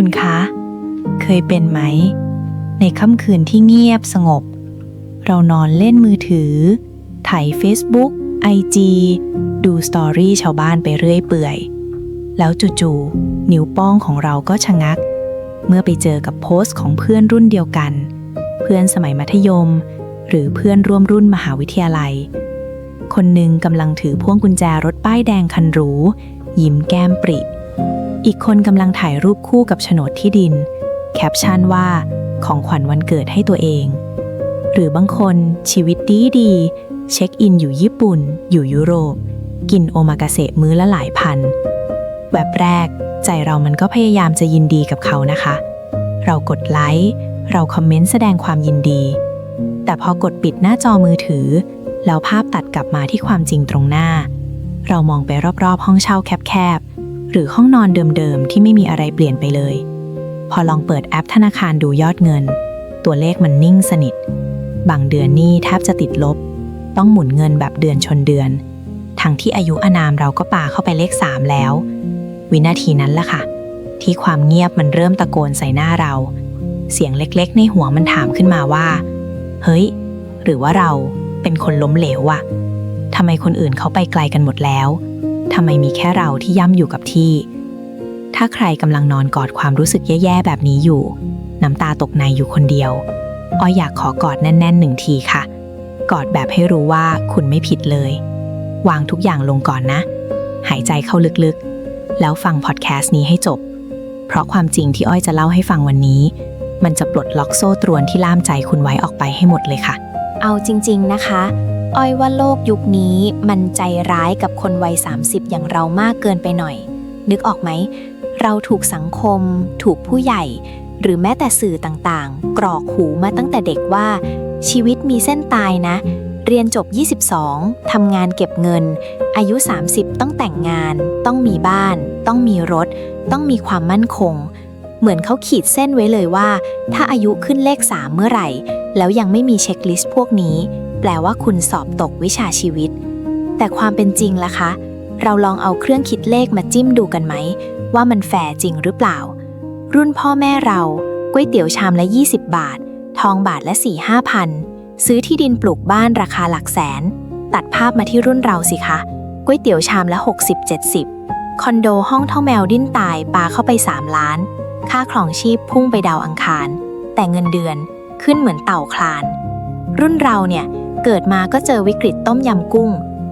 คุณคะ เคยเป็นไหม ในค่ำคืนที่เงียบสงบ เรานอนเล่นมือถือ ถ่าย Facebook IG ดูสตอรี่ชาวบ้านไปเรื่อยเปื่อย แล้วจู่ๆนิ้วป้องของเราก็ชะงัก เมื่อไปเจอกับโพสต์ของเพื่อนรุ่นเดียวกัน เพื่อนสมัยมัธยม หรือเพื่อนร่วมรุ่นมหาวิทยาลัย คนหนึ่งกำลังถือพวงกุญแจรถป้ายแดงคันหรูยิ้มแก้มปริ อีกคนกำลังถ่ายรูปคู่กับโฉนดที่ดิน แคปชั่นว่า ของขวัญวันเกิดให้ตัวเอง หรือบางคนชีวิตดีดีๆเช็คอินอยู่ญี่ปุ่น อยู่ยุโรป กินโอมากาเสะมื้อละหลายพัน แวบแรก ใจเรามันก็พยายามจะยินดีกับเขานะคะ เรากดไลค์ เราคอมเมนต์แสดงความยินดี แต่พอกดปิดหน้าจอมือถือ แล้วภาพตัดกลับมาที่ความจริงตรงหน้า เรามองไปรอบๆ ห้องเช่าแคบๆ หรือห้องนอนเดิมๆ ที่ไม่มีอะไรเปลี่ยนไปเลย พอลองเปิดแอปธนาคารดูยอดเงิน ตัวเลขมันนิ่งสนิท บางเดือนนี่แทบจะติดลบ ต้องหมุนเงินแบบเดือนชนเดือน ทั้งที่อายุอานามเราก็ป่าเข้าไปเลขสามแล้ว วินาทีนั้นแหละค่ะ ที่ความเงียบมันเริ่มตะโกนใส่หน้าเรา เสียงเล็กๆ ในหัวมันถามขึ้นมาว่า เฮ้ย หรือว่าเราเป็นคนล้มเหลวอะทำไมคนอื่นเขาไปไกลกันหมดแล้ว ทำไมมีแค่เราที่ย่ำอยู่กับที่ ถ้าใครกำลังนอนกอดความรู้สึกแย่ๆแบบนี้อยู่ น้ำตาตกในอยู่คนเดียว อ้อยอยากขอกอดแน่นๆหนึ่งทีค่ะ กอดแบบให้รู้ว่าคุณไม่ผิดเลย วางทุกอย่างลงก่อนนะ หายใจเข้าลึกๆ แล้วฟังพอดแคสต์นี้ให้จบ เพราะความจริงที่อ้อยจะเล่าให้ฟังวันนี้ มันจะปลดล็อกโซ่ตรวนที่ล่ามใจคุณไว้ออกไปให้หมดเลยค่ะ เอาจริง ๆ นะคะ อ้อยว่าโลกยุคนี้มันใจร้ายกับคนวัย 30 อย่างเรามากเกินไปหน่อย นึกออกไหม เราถูกสังคม ถูกผู้ใหญ่ หรือแม้แต่สื่อต่างๆ กรอกหูมาตั้งแต่เด็กว่า ชีวิตมีเส้นตายนะ เรียนจบ 22 ทำงานเก็บเงิน อายุ 30 ต้องแต่งงาน ต้องมีบ้าน ต้องมีรถ ต้องมีความมั่นคง เหมือนเขาขีดเส้นไว้เลยว่า ถ้าอายุขึ้นเลข 3 เมื่อไหร่ แล้วยังไม่มีเช็คลิสต์พวกนี้ แปลว่าคุณสอบตกวิชาชีวิต แต่ความเป็นจริงล่ะคะ เราลองเอาเครื่องคิดเลขมาจิ้มดูกันไหม ว่ามันแฟร์จริงหรือเปล่า รุ่นพ่อแม่เราก๋วยเตี๋ยวชามละ 20 บาท ทองบาทละ4 5พันซื้อที่ดินปลูกบ้านราคาหลักแสน ตัดภาพมาที่รุ่นเราสิคะก๋วยเตี๋ยวชามละ 60 70 คอนโดห้องเท่าแมวดิ้นตายปาเข้าไป 3 ล้าน ค่าครองชีพพุ่งไปดาวอังคาร แต่เงินเดือนขึ้นเหมือนเต่าคลาน รุ่นเราเนี่ย เกิดมาก็เจอวิกฤตต้มยำกุ้ง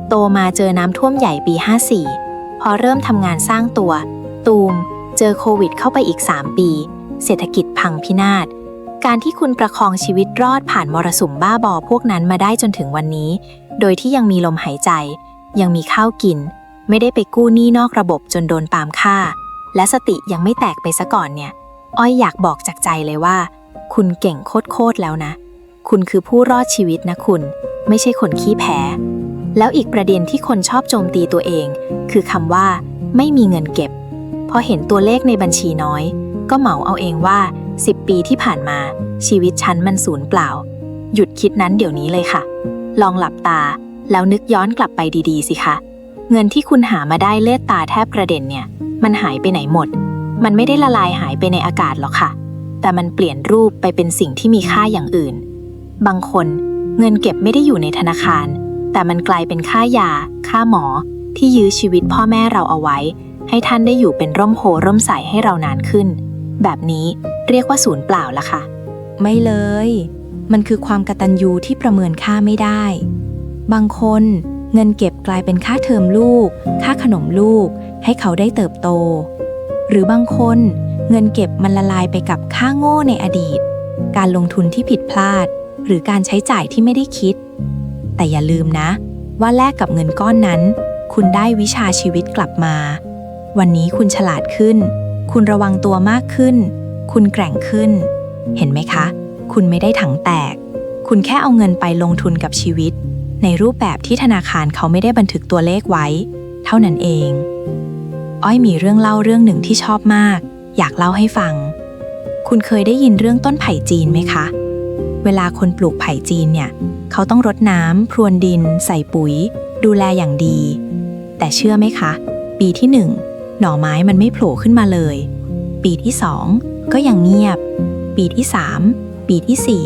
โตมาเจอน้ำท่วมใหญ่ปี 54 พอเริ่มทำงานสร้างตัว ตูม เจอโควิดเข้าไปอีก 3 ปี เศรษฐกิจพังพินาศ การที่คุณประคองชีวิตรอดผ่านมรสุมบ้าบอพวกนั้นมาได้จนถึงวันนี้ โดยที่ยังมีลมหายใจ ยังมีข้าวกิน ไม่ได้ไปกู้หนี้นอกระบบจนโดนปาล์มฆ่า และสติยังไม่แตกไปซะก่อนเนี่ย อ้อยอยากบอกจากใจเลยว่า คุณเก่งโคตรๆแล้วนะ คุณคือผู้รอดชีวิตนะคุณ ไม่ใช่คนขี้แพ้ แล้วอีกประเด็นที่คนชอบโจมตีตัวเอง คือคำว่า ไม่มีเงินเก็บ พอเห็นตัวเลขในบัญชีน้อย ก็เหมาเอาเองว่า 10 ปีที่ผ่านมา ชีวิตฉันมันสูญเปล่า หยุดคิดนั้นเดี๋ยวนี้เลยค่ะ ลองหลับตา แล้วนึกย้อนกลับไปดีๆสิคะเงินที่คุณหามาได้เลือดตาแทบกระเด็นเนี่ย มันหายไปไหนหมด มันไม่ได้ละลายหายไปในอากาศหรอกค่ะ แต่มันเปลี่ยนรูปไปเป็นสิ่งที่มีค่าอย่างอื่น บางคนเงินเก็บไม่ได้อยู่ในธนาคาร แต่มันกลายเป็นค่ายา ค่าหมอ ที่ยื้อชีวิตพ่อแม่เราเอาไว้ ให้ท่านได้อยู่เป็นร่มโพร่มใสให้เรานานขึ้น แบบนี้เรียกว่าศูนย์เปล่าละค่ะ ไม่เลย มันคือความกตัญญูที่ประเมินค่าไม่ได้ บางคนเงินเก็บกลายเป็นค่าเทอมลูก ค่าขนมลูก ให้เขาได้เติบโต หรือบางคนเงินเก็บมันละลายไปกับค่าโง่ในอดีต การลงทุนที่ผิดพลาด หรือการใช้จ่ายที่ไม่ได้คิด แต่อย่าลืมนะ ว่าแลกกับเงินก้อนนั้น คุณได้วิชาชีวิตกลับมา วันนี้คุณฉลาดขึ้น คุณระวังตัวมากขึ้น คุณแกร่งขึ้น เห็นไหมคะ คุณไม่ได้ถังแตก คุณแค่เอาเงินไปลงทุนกับชีวิต ในรูปแบบที่ธนาคารเขาไม่ได้บันทึกตัวเลขไว้ เท่านั้นเอง อ้อยมีเรื่องเล่าเรื่องหนึ่งที่ชอบมาก อยากเล่าให้ฟัง คุณเคยได้ยินเรื่องต้นไผ่จีนไหมคะ เวลาคนปลูกไผ่จีนเนี่ย เขาต้องรดน้ำพรวนดิน ใส่ปุ๋ย ดูแลอย่างดี แต่เชื่อไหมคะ ปีที่หนึ่งหน่อไม้มันไม่โผล่ขึ้นมาเลย ปีที่2ก็ยังเงียบ ปีที่3ปีที่สี่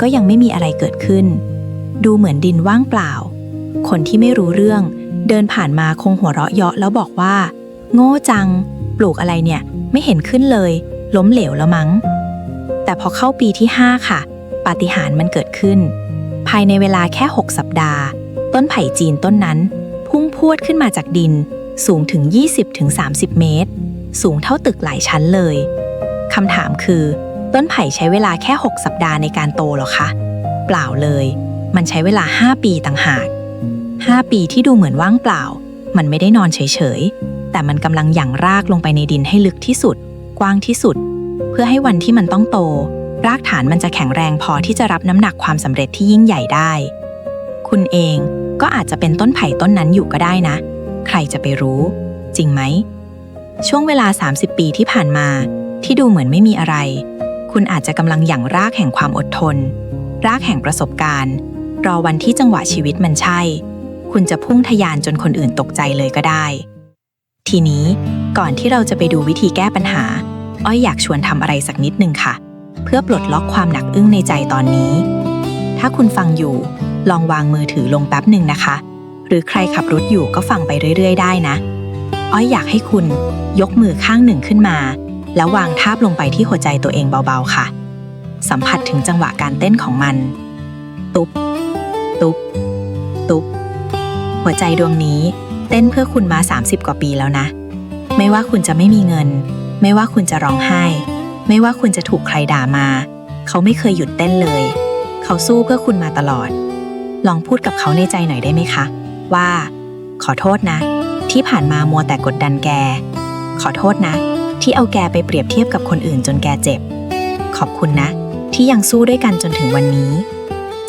ก็ยังไม่มีอะไรเกิดขึ้น ดูเหมือนดินว่างเปล่า คนที่ไม่รู้เรื่อง เดินผ่านมาคงหัวเราะเยาะแล้วบอกว่า โง่จัง ปลูกอะไรเนี่ย ไม่เห็นขึ้นเลย ล้มเหลวแล้วมั้ง แต่พอเข้าปีที่5ค่ะ ปาฏิหาริย์มันเกิดขึ้น ภายในเวลาแค่ 6 สัปดาห์ ต้นไผ่จีนต้นนั้น พุ่งพวดขึ้นมาจากดินสูงถึง 20-30 เมตร สูงเท่าตึกหลายชั้นเลยคำถามคือ ต้นไผ่ใช้เวลาแค่ 6 สัปดาห์ในการโตหรอคะ เปล่าเลย มันใช้เวลา 5 ปีต่างหาก 5 ปีที่ดูเหมือนว่างเปล่า มันไม่ได้นอนเฉยๆ แต่มันกำลังหยั่งรากลงไปในดินให้ลึกที่สุด กว้างที่สุด เพื่อให้วันที่มันต้องโต รากฐานมันจะแข็งแรงพอที่จะรับน้ำหนักความสำเร็จที่ยิ่งใหญ่ได้ คุณเองก็อาจจะเป็นต้นไผ่ต้นนั้นอยู่ก็ได้นะ ใครจะไปรู้ จริงไหม ช่วงเวลา 30 ปีที่ผ่านมา ที่ดูเหมือนไม่มีอะไร คุณอาจจะกำลังหยั่งรากแห่งความอดทน รากแห่งประสบการณ์ รอวันที่จังหวะชีวิตมันใช่ คุณจะพุ่งทะยานจนคนอื่นตกใจเลยก็ได้ ทีนี้ก่อนที่เราจะไปดูวิธีแก้ปัญหา อ้อยอยากชวนทำอะไรสักนิดนึงค่ะ เพื่อปลดล็อกความหนักอึ้งในใจตอนนี้ ถ้าคุณฟังอยู่ ลองวางมือถือลงแป๊บหนึ่งนะคะ หรือใครขับรถอยู่ก็ฟังไปเรื่อย ๆ ได้นะ อ้อยอยากให้คุณยกมือข้างหนึ่งขึ้นมา แล้ววางทาบลงไปที่หัวใจตัวเองเบาๆค่ะ สัมผัสถึงจังหวะการเต้นของมัน ตุ๊บ ตุ๊บ ตุ๊บ หัวใจดวงนี้เต้นเพื่อคุณมา 30 กว่าปีแล้วนะ ไม่ว่าคุณจะไม่มีเงิน ไม่ว่าคุณจะร้องไห้ ไม่ว่าคุณจะถูกใครด่ามา เขาไม่เคยหยุดเต้นเลย เขาสู้เพื่อคุณมาตลอด ลองพูดกับเขาในใจหน่อยได้ไหมคะ ว่า ขอโทษนะ ที่ผ่านมามัวแต่กดดันแก ขอโทษนะ ที่เอาแกไปเปรียบเทียบกับคนอื่นจนแกเจ็บ ขอบคุณนะ ที่ยังสู้ด้วยกันจนถึงวันนี้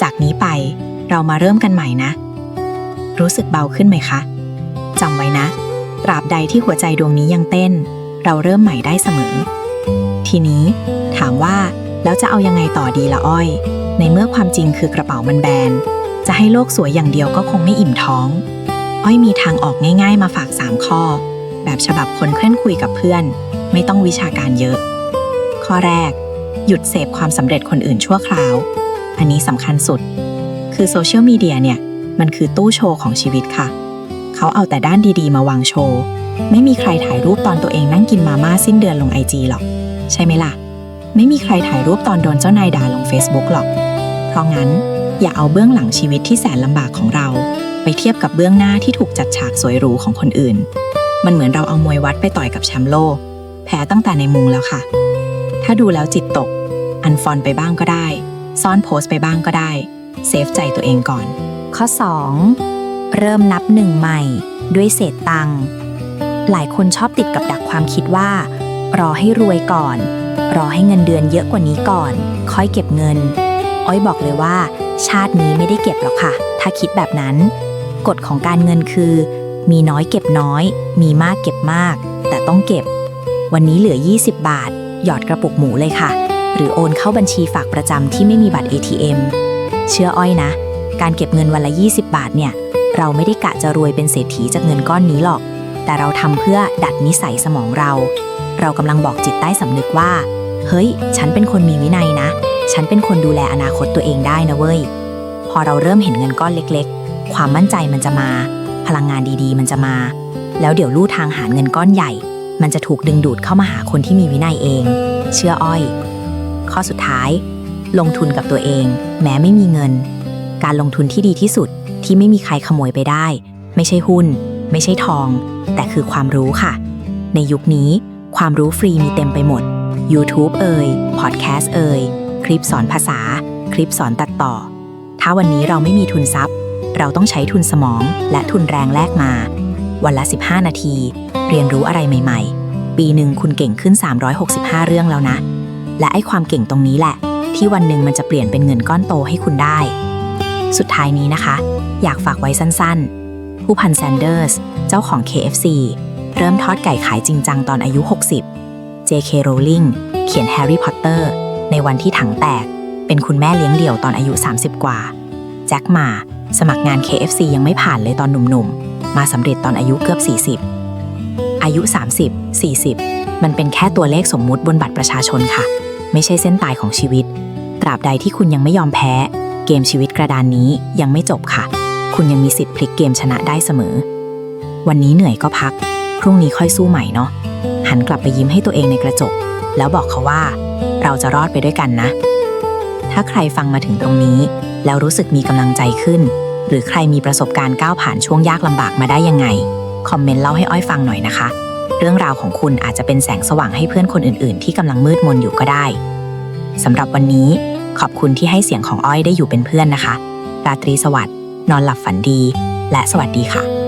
จากนี้ไปเรามาเริ่มกันใหม่นะ รู้สึกเบาขึ้นไหมคะจำไว้นะตราบใดที่หัวใจดวงนี้ยังเต้น เราเริ่มใหม่ได้เสมอ ทีนี้ ถามว่าแล้วจะเอายังไงต่อดีละอ้อย ในเมื่อความจริงคือกระเป๋ามันแบน จะให้โลกสวยอย่างเดียวก็คงไม่อิ่มท้อง อ้อยมีทางออกง่าย ๆ มาฝาก 3 ข้อ แบบฉบับคนเคลื่อนคุยกับเพื่อน ไม่ต้องวิชาการเยอะ ข้อแรก หยุดเสพความสำเร็จคนอื่นชั่วคราว อันนี้สำคัญสุด คือโซเชียลมีเดียเนี่ย มันคือตู้โชว์ของชีวิตค่ะ เขาเอาแต่ด้านดีๆ มาวางโชว์ ไม่มีใครถ่ายรูปตอนตัวเองนั่งกินมาม่าสิ้นเดือนลงไอจีหรอก ใช่ไหมล่ะ ไม่มีใครถ่ายรูปตอนโดนเจ้านายด่าลง Facebook หรอก เพราะงั้นอย่าเอาเบื้องหลังชีวิตที่แสนลำบากของเรา ไปเทียบกับเบื้องหน้าที่ถูกจัดฉากสวยหรูของคนอื่น มันเหมือนเราเอามวยวัดไปต่อยกับแชมป์โลก แพ้ตั้งแต่ในมุงแล้วค่ะ ถ้าดูแล้วจิตตก อันฟอนไปบ้างก็ได้ ซ่อนโพสต์ไปบ้างก็ได้ เซฟใจตัวเองก่อน ข้อ 2. เริ่มนับหนึ่งใหม่ ด้วยเศษตังหลายคนชอบติดกับดักความคิดว่า รอให้รวยก่อน รอให้เงินเดือนเยอะกว่านี้ก่อน ค่อยเก็บเงิน อ้อยบอกเลยว่า ชาตินี้ไม่ได้เก็บหรอกค่ะ ถ้าคิดแบบนั้น กฎของการเงินคือ มีน้อยเก็บน้อย มีมากเก็บมาก แต่ต้องเก็บ วันนี้เหลือ 20 บาท หยอดกระปุกหมูเลยค่ะ หรือโอนเข้าบัญชีฝากประจำที่ไม่มีบัตร ATM เชื่ออ้อยนะ การเก็บเงินวันละ 20 บาทเนี่ย เราไม่ได้กะจะรวยเป็นเศรษฐีจากเงินก้อนนี้หรอก แต่เราทำเพื่อดัดนิสัยสมองเรา เรากำลังบอกจิตใต้สำนึกว่า เฮ้ย ฉันเป็นคนมีวินัยนะ ฉันเป็นคนดูแลอนาคตตัวเองได้นะเว้ย พอเราเริ่มเห็นเงินก้อนเล็กๆ ความมั่นใจมันจะมา พลังงานดีๆ มันจะมา แล้วเดี๋ยวลู่ทางหาเงินก้อนใหญ่ มันจะถูกดึงดูดเข้ามาหาคนที่มีวินัยเอง เชื่ออ้อย ข้อสุดท้าย ลงทุนกับตัวเอง แม้ไม่มีเงิน การลงทุนที่ดีที่สุดที่ไม่มีใครขโมยไปได้ ไม่ใช่หุ้น ไม่ใช่ทอง แต่คือความรู้ค่ะ ในยุคนี้ ความรู้ฟรีมีเต็มไปหมด YouTube เอ่ยพอดแคสต์เอ่ยคลิปสอนภาษา คลิปสอนตัดต่อ ถ้าวันนี้เราไม่มีทุนทรัพย์ เราต้องใช้ทุนสมองและทุนแรงแลกมา วันละ 15 นาที เรียนรู้อะไรใหม่ ๆ ปีหนึ่งคุณเก่งขึ้น 365 เรื่องแล้วนะ และไอ้ความเก่งตรงนี้แหละ ที่วันหนึ่งมันจะเปลี่ยนเป็นเงินก้อนโตให้คุณได้ สุดท้ายนี้นะคะ อยากฝากไว้สั้นๆ ผู้พันแซนเดอร์ส เจ้าของ KFC เริ่มทอดไก่ขายจริงจังตอนอายุ 60 JK Rowling เขียนแฮร์รี่พอตเตอร์ในวันที่ถังแตก เป็นคุณแม่เลี้ยงเดี่ยวตอนอายุ 30 กว่า แจ็คหมา สมัครงาน KFC ยังไม่ผ่านเลยตอนหนุ่มๆ มาสำเร็จตอนอายุเกือบ 40 อายุ 30 40 มันเป็นแค่ตัวเลขสมมุติบนบัตรประชาชนค่ะ ไม่ใช่เส้นตายของชีวิต ตราบใดที่คุณยังไม่ยอมแพ้ เกมชีวิตกระดานนี้ยังไม่จบค่ะ คุณยังมีสิทธิ์พลิกเกมชนะได้เสมอ วันนี้เหนื่อยก็พัก พรุ่งนี้ค่อยสู้ใหม่เนาะหันกลับไปยิ้มให้ตัวเองในกระจก แล้วบอกเขาว่า เราจะรอดไปด้วยกันนะ ถ้าใครฟังมาถึงตรงนี้ แล้วรู้สึกมีกำลังใจขึ้น หรือใครมีประสบการณ์ก้าวผ่านช่วงยากลำบากมาได้ยังไง คอมเมนต์เล่าให้อ้อยฟังหน่อยนะคะ เรื่องราวของคุณอาจจะเป็นแสงสว่างให้เพื่อนคนอื่น ๆ ที่กำลังมืดมนอยู่ก็ได้สำหรับวันนี้ขอบคุณที่ให้เสียงของอ้อยได้อยู่เป็นเพื่อนนะคะ ราตรีสวัสดิ์ นอนหลับฝันดี และสวัสดีค่ะ